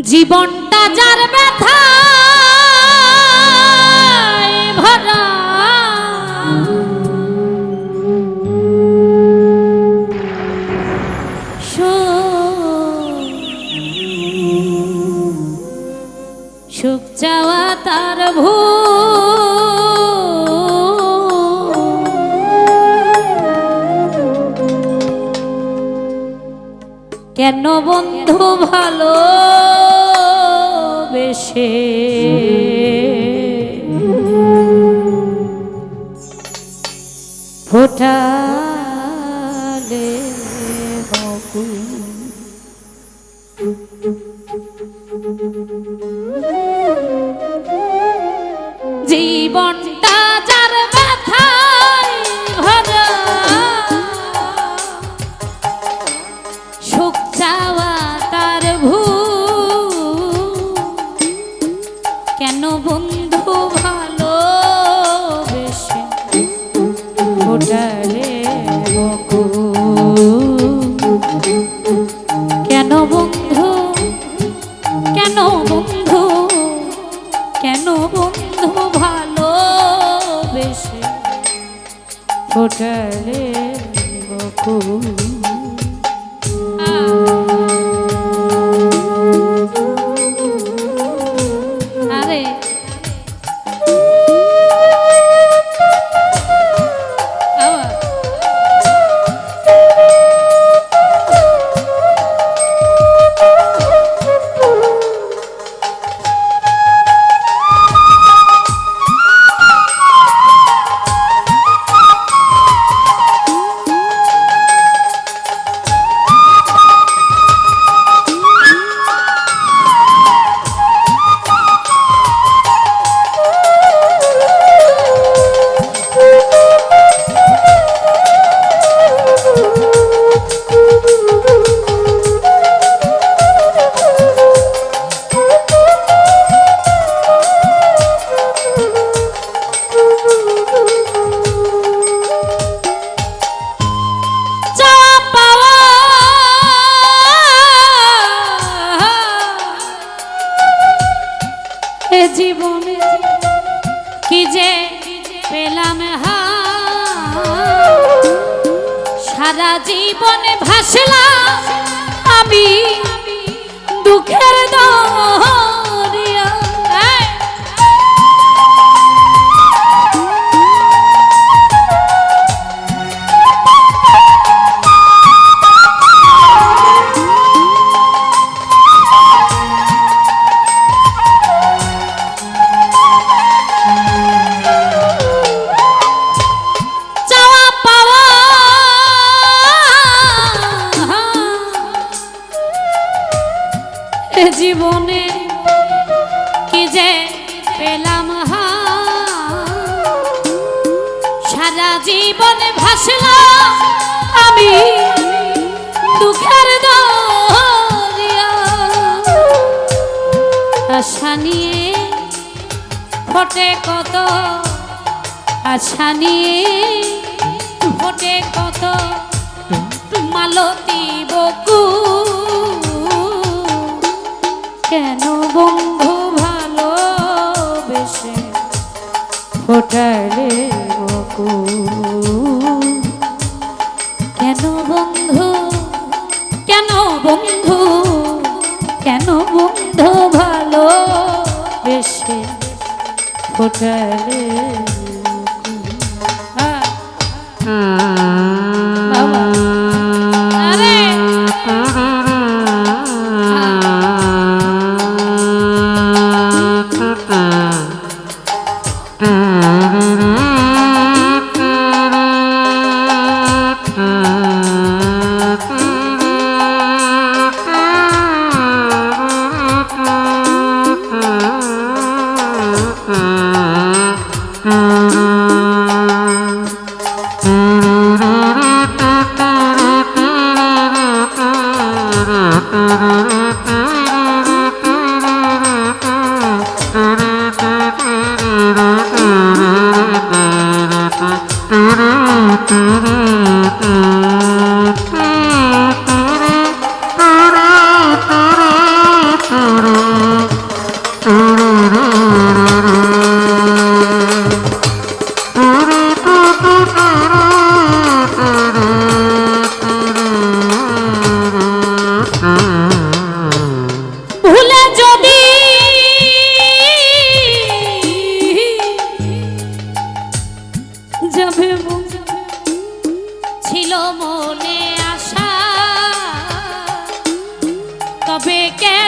জীবনটা যার ব্যথা ভরা। সুখ- চাওয়া তার ভূ কেন বন্ধু ভালো বেশে ফোটালে বকুল বন্ধু ভালো বেশে ফোটালে কেন বন্ধু কেন বন্ধু কেন বন্ধু ভালো বেশে ফোটালে বকুল? আরে যে পেলাম হা সারা জীবনে ভাসলাম আমি দুঃখের দরিয়া ফটে কত আশা নিয়ে? ভোটে কত মালতী বকু কেন বন্ধু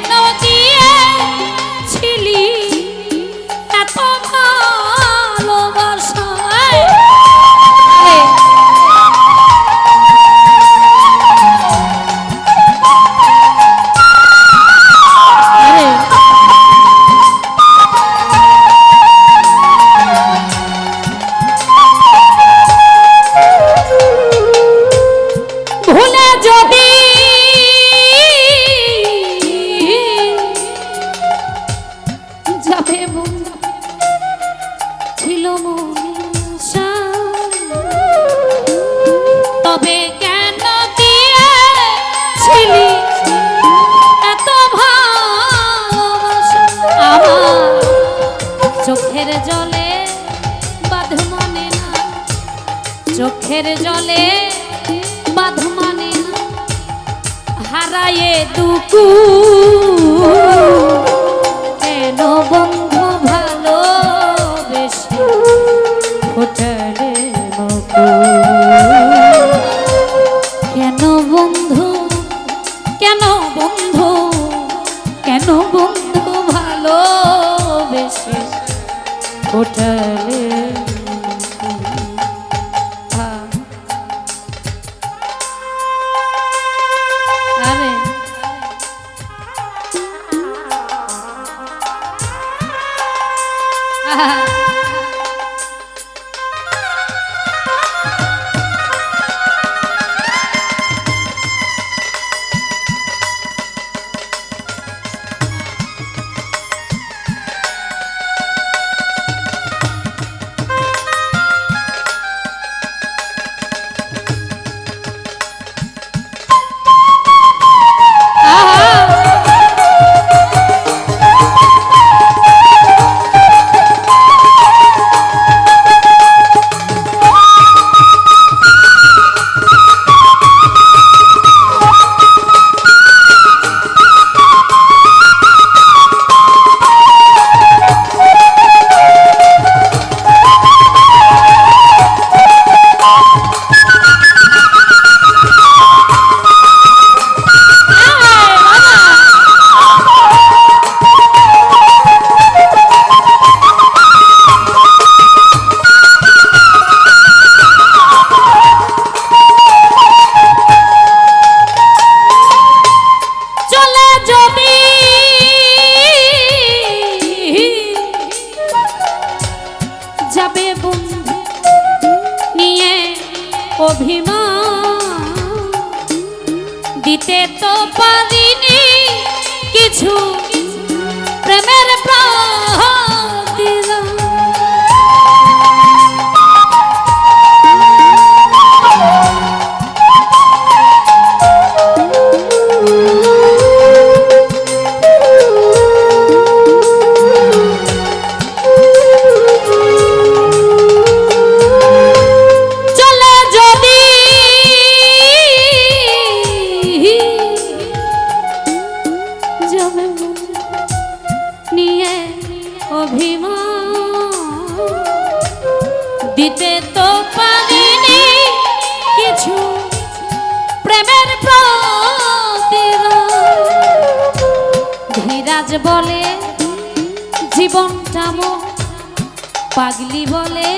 কেন গিয়েছিলি এত ভালো চোখের জলে বাধমানে হারায়ে দুকু দিতে তো পারিনি কিছু প্রেমের ধীরাজ বলে, জীবনটা মো, পাগলি বলে,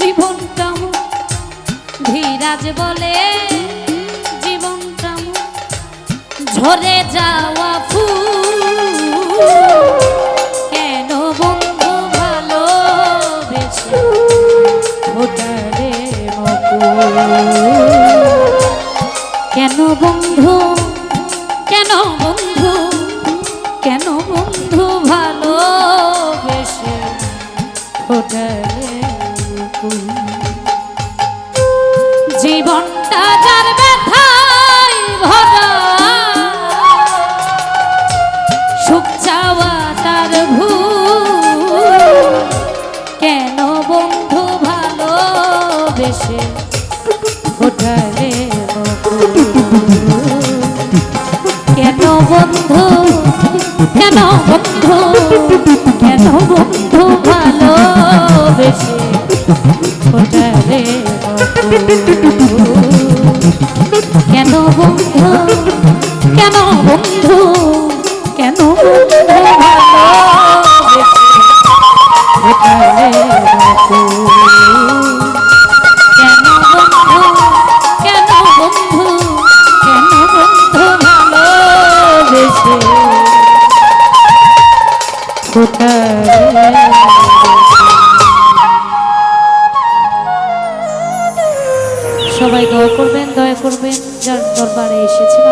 জীবনটা মো। ধীরাজ বলে, জীবনটা মো। ঝরে যাওয়া ফুল কেন বন্ধু বন্ধু? কেন বন্ধু? কেন বন্ধু ভালোবেসে? ছোট রে যার দরবারে এসেছেন।